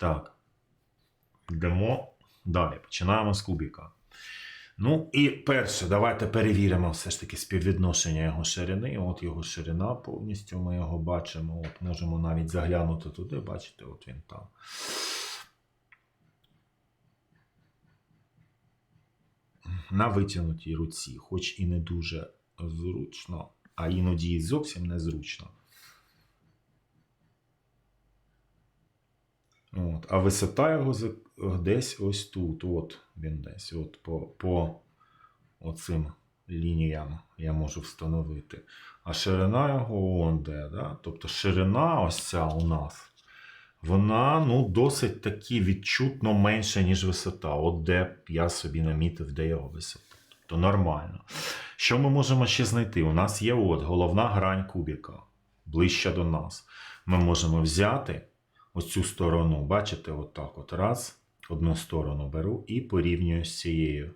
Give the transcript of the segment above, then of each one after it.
Так. Йдемо далі. Починаємо з кубіка. Ну і перше, давайте перевіримо все ж таки співвідношення його ширини. От його ширина повністю, ми його бачимо. От можемо навіть заглянути туди, бачите, от він там. На витягнутій руці, хоч і не дуже зручно, а іноді зовсім незручно. От, а висота його десь ось тут. От він десь. От по, по оцим лініям я можу встановити. А ширина його он де. Да? Тобто ширина ось ця у нас. Вона ну, досить таки відчутно менша, ніж висота. От де б я собі намітив, де його висота. Тобто нормально. Що ми можемо ще знайти? У нас є от головна грань кубіка, ближче до нас. Ми можемо взяти ось цю сторону, бачите, отак от раз, одну сторону беру і порівнюю з цією.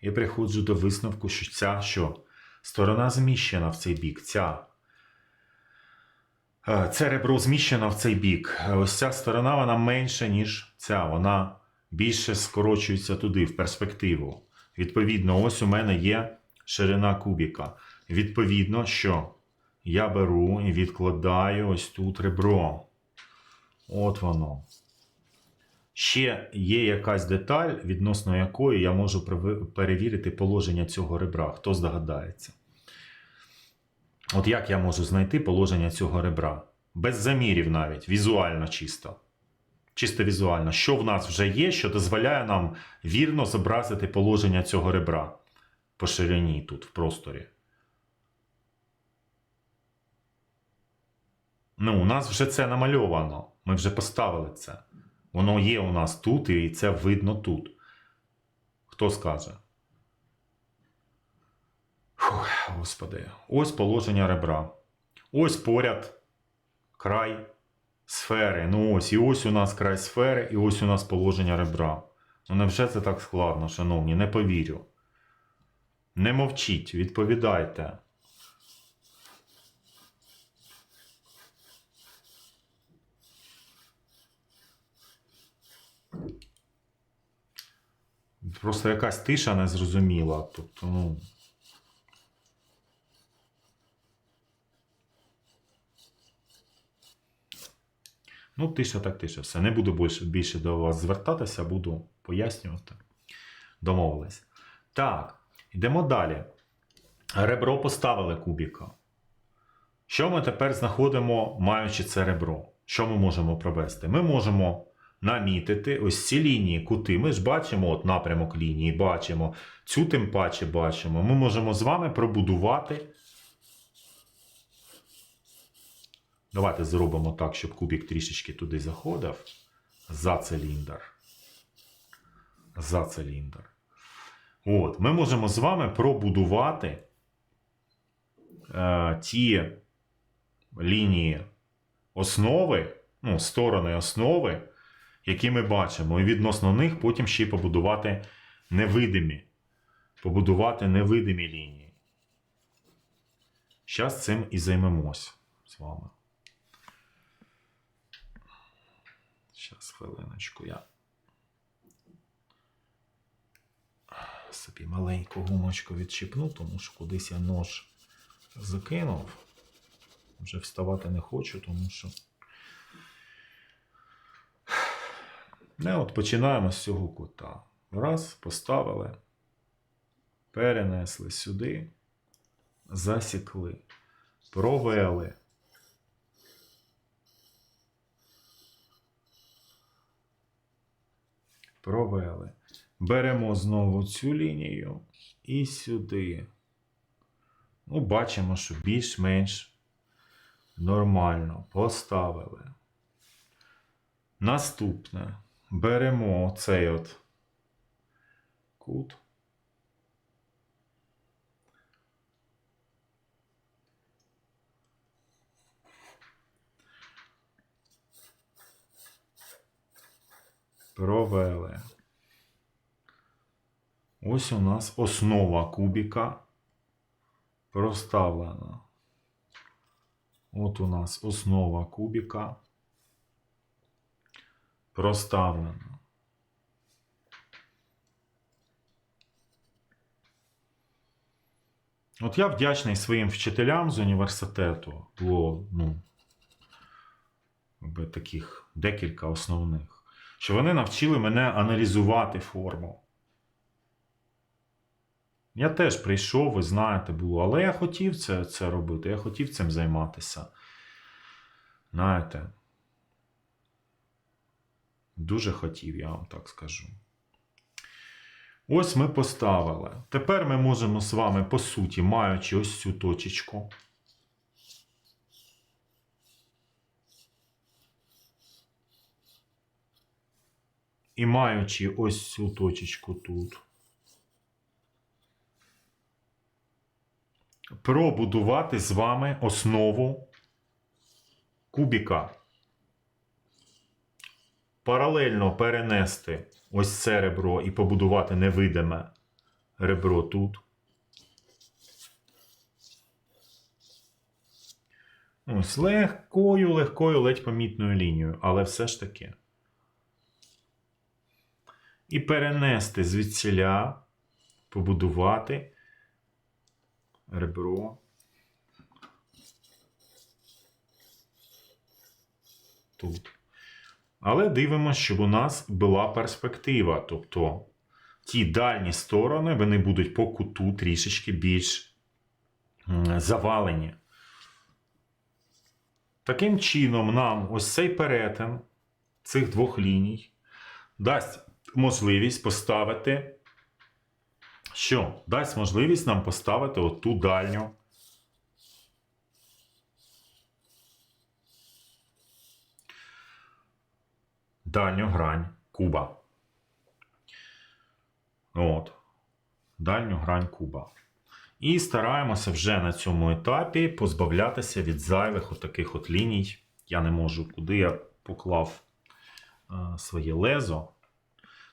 І приходжу до висновку, що ця що? Сторона зміщена в цей бік. Ця. Е, Це ребро зміщено в цей бік. Ось ця сторона вона менша, ніж ця. Вона більше скорочується туди, в перспективу. Відповідно, ось у мене є ширина кубіка. Відповідно, що я беру і відкладаю ось тут ребро. От воно. Ще є якась деталь, відносно якої я можу перевірити положення цього ребра. Хто здогадається? От як я можу знайти положення цього ребра? Без замірів навіть, візуально чисто. Чисто візуально. Що в нас вже є, що дозволяє нам вірно зобразити положення цього ребра по ширині тут, в просторі. Ну, у нас вже це намальовано. Ми вже поставили це. Воно є у нас тут, і це видно тут. Хто скаже? Фух, господи. Ось положення ребра. Ось поряд край сфери. Ну ось, і ось у нас край сфери, і ось у нас положення ребра. Ну невже це так складно, шановні? Не повірю. Не мовчіть, відповідайте. Просто якась тиша незрозуміла. Тобто, ну. Ну, тиша так тиша. Все. Не буду більше, більше до вас звертатися, буду пояснювати. Домовились. Так, йдемо далі. Ребро поставили кубіка. Що ми тепер знаходимо, маючи це ребро? Що ми можемо провести? Ми можемо намітити ось ці лінії, кути. Ми ж бачимо от напрямок лінії, бачимо, цю тим паче бачимо. Ми можемо з вами пробудувати. Давайте зробимо так, щоб кубік трішечки туди заходив. За циліндр. За циліндр. От, ми можемо з вами пробудувати е, ті лінії основи, ну, сторони основи, які ми бачимо. І відносно них потім ще й побудувати невидимі. Побудувати невидимі лінії. Зараз цим і займемось з вами. Зараз, хвилиночку, я собі маленьку гумочку відчіпну, тому що кудись я нож закинув. Вже вставати не хочу, тому що. Не, от починаємо з цього кута. Раз, поставили, перенесли сюди, засікли, провели. Провели. Беремо знову цю лінію і сюди. Ну, бачимо, що більш-менш нормально поставили. Наступне. Беремо цей от кут. Провели. Ось у нас основа кубіка проставлена. От у нас основа кубіка. Проставлено. От я вдячний своїм вчителям з університету. Було, ну, таких декілька основних. Що вони навчили мене аналізувати форму. Я теж прийшов, ви знаєте, було, але я хотів це, це робити, я хотів цим займатися. Знаєте, дуже хотів, я вам так скажу. Ось ми поставили. Тепер ми можемо з вами, по суті, маючи ось цю точечку. І маючи ось цю точечку тут. Пробудувати з вами основу кубіка. Паралельно перенести ось це ребро і побудувати невидиме ребро тут. Ось легкою, легкою, ледь помітною лінією, але все ж таки. І перенести звідсіля, побудувати ребро. Тут. Але дивимося, щоб у нас була перспектива. Тобто ті дальні сторони вони будуть по куту трішечки більш завалені. Таким чином, нам ось цей перетин цих двох ліній дасть можливість поставити. Що? Дасть можливість нам поставити оту дальню. Дальню грань куба. От. Дальню грань куба. І стараємося вже на цьому етапі позбавлятися від зайвих отаких от ліній. Я не можу, куди я поклав е, своє лезо.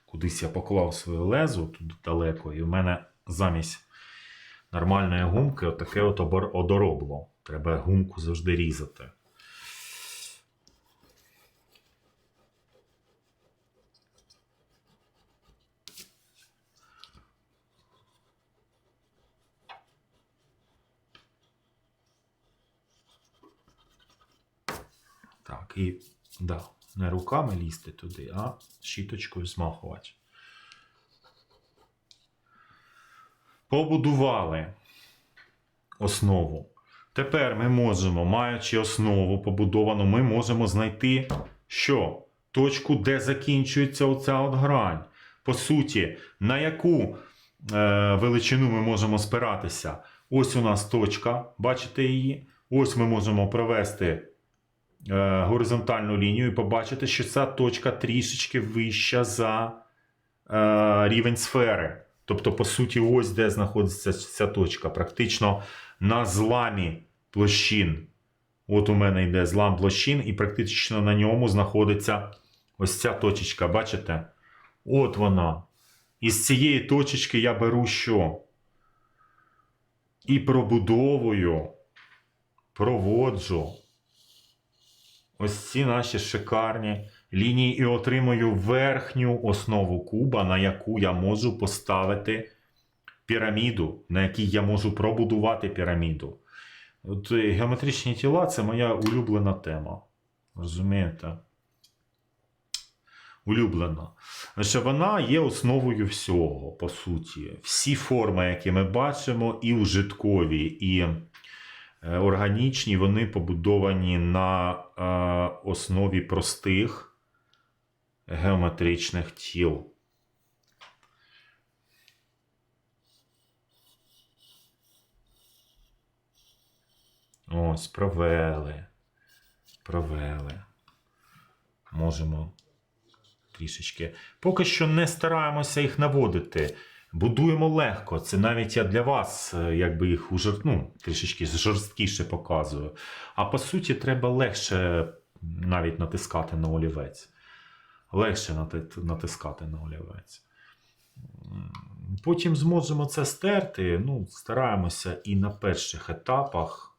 Кудись я поклав своє лезо тут далеко, і в мене замість нормальної гумки отаке от одоробло. Треба гумку завжди різати. Так, і да, не руками лізти туди, а щіточкою змахувати. Побудували основу. Тепер ми можемо, маючи основу побудовану, ми можемо знайти що? Точку, де закінчується оця от грань. По суті, на яку е, величину ми можемо спиратися? Ось у нас точка, бачите її? Ось ми можемо провести горизонтальну лінію і побачити, що ця точка трішечки вища за е, рівень сфери. Тобто, по суті, ось де знаходиться ця точка. Практично на зламі площин. От у мене йде злам площин, і практично на ньому знаходиться ось ця точечка. Бачите? От вона. І з цієї точечки я беру що? І пробудовую, проводжу ось ці наші шикарні лінії і отримую верхню основу куба, на яку я можу поставити піраміду, на якій я можу пробудувати піраміду. От е, геометричні тіла це моя улюблена тема. Розумієте? Улюблена. Що вона є основою всього, по суті. Всі форми, які ми бачимо, і ужиткові, і органічні, вони побудовані на е, основі простих геометричних тіл. Ось, провели. Провели. Можемо трішечки. Поки що не стараємося їх наводити. Будуємо легко. Це навіть я для вас, е, якби їх уже, ну, трішечки жорсткіше показую. А по суті, треба легше навіть натискати на олівець. Легше натискати на олівець. Потім зможемо це стерти. Ну, стараємося і на перших етапах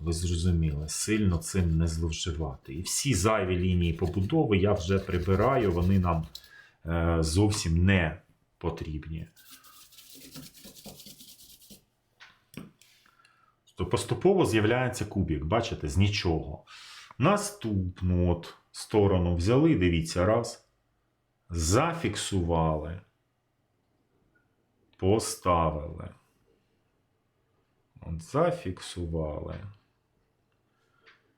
ви зрозуміли, сильно цим не зловживати. І всі зайві лінії побудови я вже прибираю, вони нам е, зовсім не потрібні. То поступово з'являється кубік, бачите, з нічого. Наступну от сторону взяли, дивіться, раз. Зафіксували. Поставили. От зафіксували.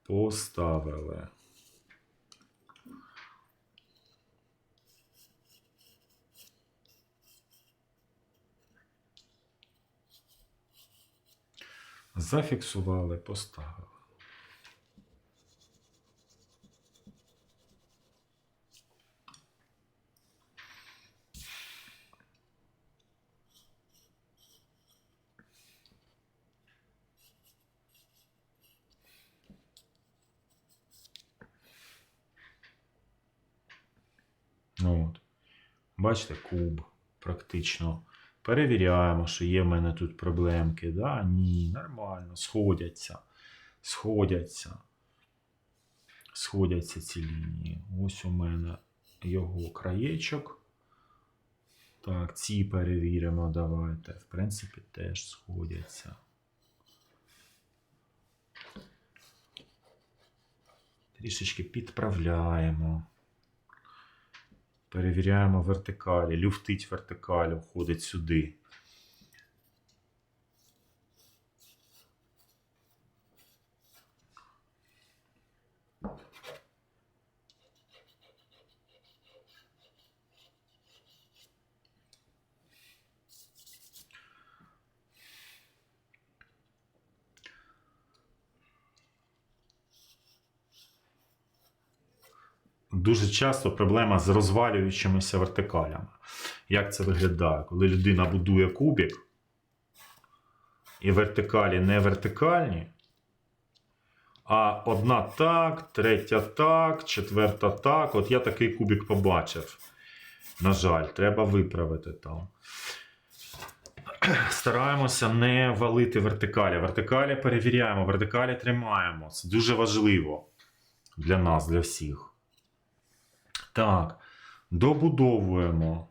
Поставили. Зафіксували, поставили. Ну, от. Бачите, куб практично. Перевіряємо, що є в мене тут проблемки. Да? Ні, нормально, сходяться. Сходяться. Сходяться ці лінії. Ось у мене його краєчок. Так, ці перевіримо, давайте. В принципі, теж сходяться. Трішечки підправляємо. Перевіряємо вертикалі. Люфтить вертикаль, входить сюди. Дуже часто проблема з розвалюючимися вертикалями. Як це виглядає? Коли людина будує кубик, і вертикалі не вертикальні, а одна так, третя так, четверта так. От я такий кубик побачив. На жаль, треба виправити там. Стараємося не валити вертикалі. Вертикалі перевіряємо, вертикалі тримаємо. Це дуже важливо для нас, для всіх. Так, добудовуємо.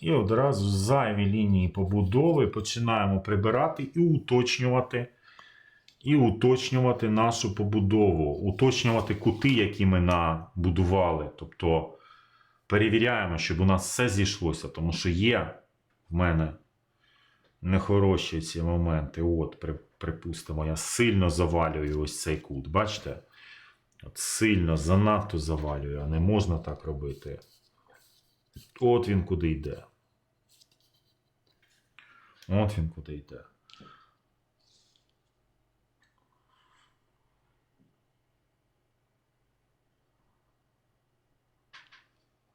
І одразу зайві лінії побудови починаємо прибирати і уточнювати. І уточнювати нашу побудову, уточнювати кути, які ми набудували. Тобто перевіряємо, щоб у нас все зійшлося, тому що є в мене нехороші ці моменти. От, припустимо, я сильно завалюю ось цей кут. Бачите? От сильно, занадто завалюю, а не можна так робити. От він куди йде. От він куди йде.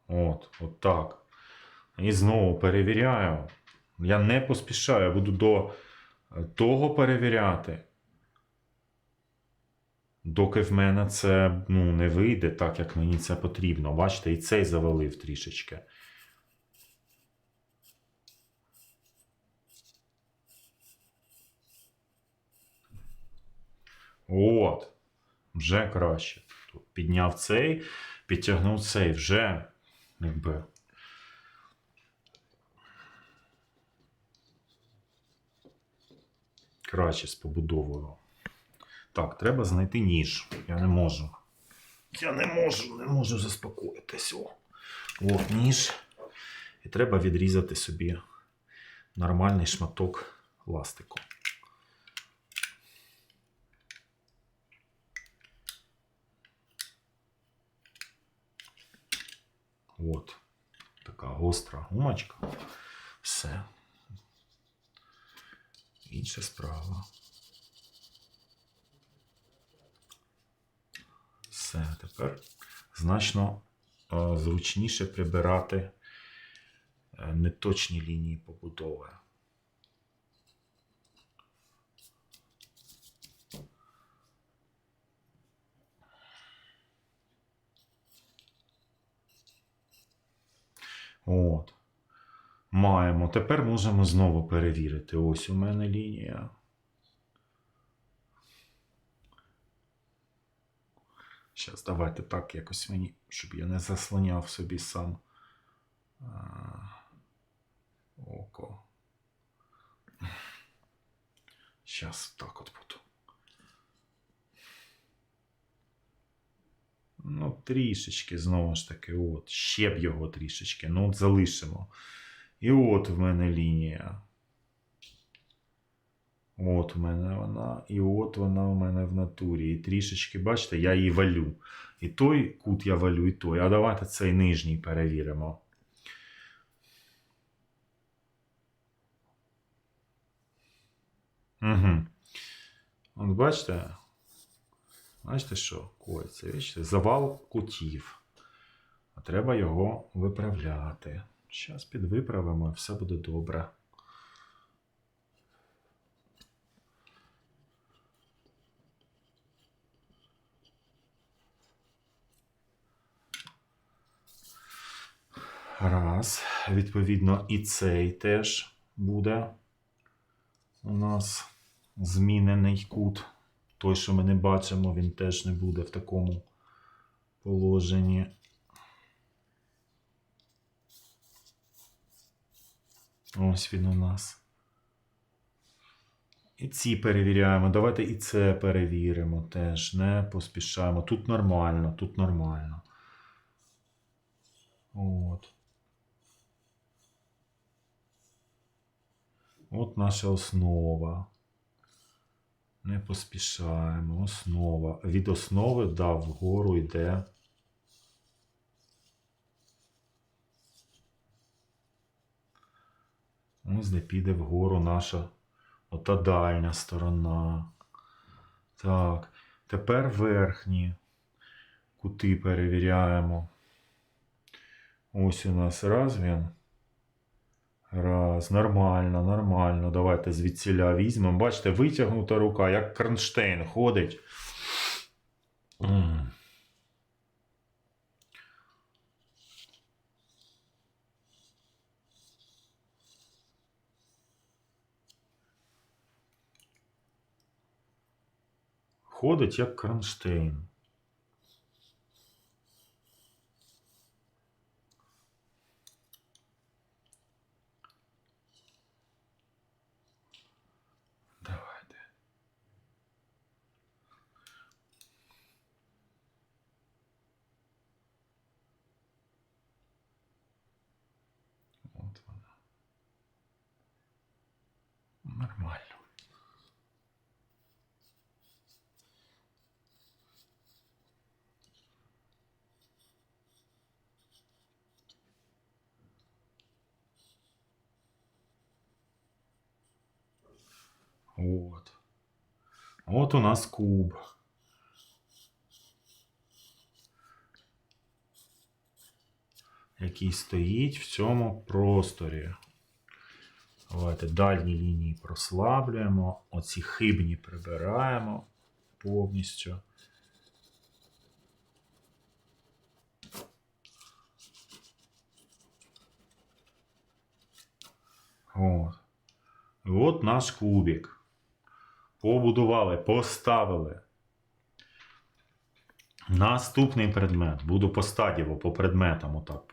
От, от так. І знову перевіряю. Я не поспішаю, я буду до того перевіряти. Доки в мене це ну, не вийде так, як мені це потрібно. Бачите, і цей завалив трішечки. От. Вже краще. Підняв цей, підтягнув цей, вже якби. Краще з побудовою. Так, треба знайти ніж. Я не можу. Я не можу, не можу заспокоїтись. О. От ніж. І треба відрізати собі нормальний шматок ластику. От. Така гостра гумочка. Все. Інша справа. Все, тепер значно е, зручніше прибирати е, неточні лінії побудови. От. Маємо. Тепер можемо знову перевірити. Ось у мене лінія. Зараз давайте так якось мені, щоб я не заслоняв собі сам око. Зараз так от буду. Ну, трішечки, знову ж таки, от, ще б його трішечки. Ну, от залишимо. І от в мене лінія. От в мене вона, і от вона у мене в натурі. І трішечки, бачите, я її валю. І той кут я валю, і той. А давайте цей нижній перевіримо. Угу. От бачите? Бачите, що коїться? Бачите? Завал кутів. А треба його виправляти. Зараз підвиправимо, і все буде добре. Раз. Відповідно, і цей теж буде у нас змінений кут. Той, що ми не бачимо, він теж не буде в такому положенні. Ось він у нас. І ці перевіряємо. Давайте і це перевіримо теж. Не поспішаємо. Тут нормально, тут нормально. От. От наша основа. Не поспішаємо. Основа. Від основи да, вгору йде. Ось де піде вгору наша ота дальня сторона. Так. Тепер верхні кути перевіряємо. Ось у нас раз він. Раз. Нормально, нормально. Давайте звідсіля візьмемо. Бачите, витягнута рука, як кронштейн ходить. Ходить як кронштейн. Давайте. От вона. Нормально. От. От у нас куб. Який стоїть в цьому просторі. Давайте дальні лінії прослаблюємо, оці хибні прибираємо повністю. От. От наш кубик. Побудували, поставили. Наступний предмет. Буду по стадіво, по предметам отак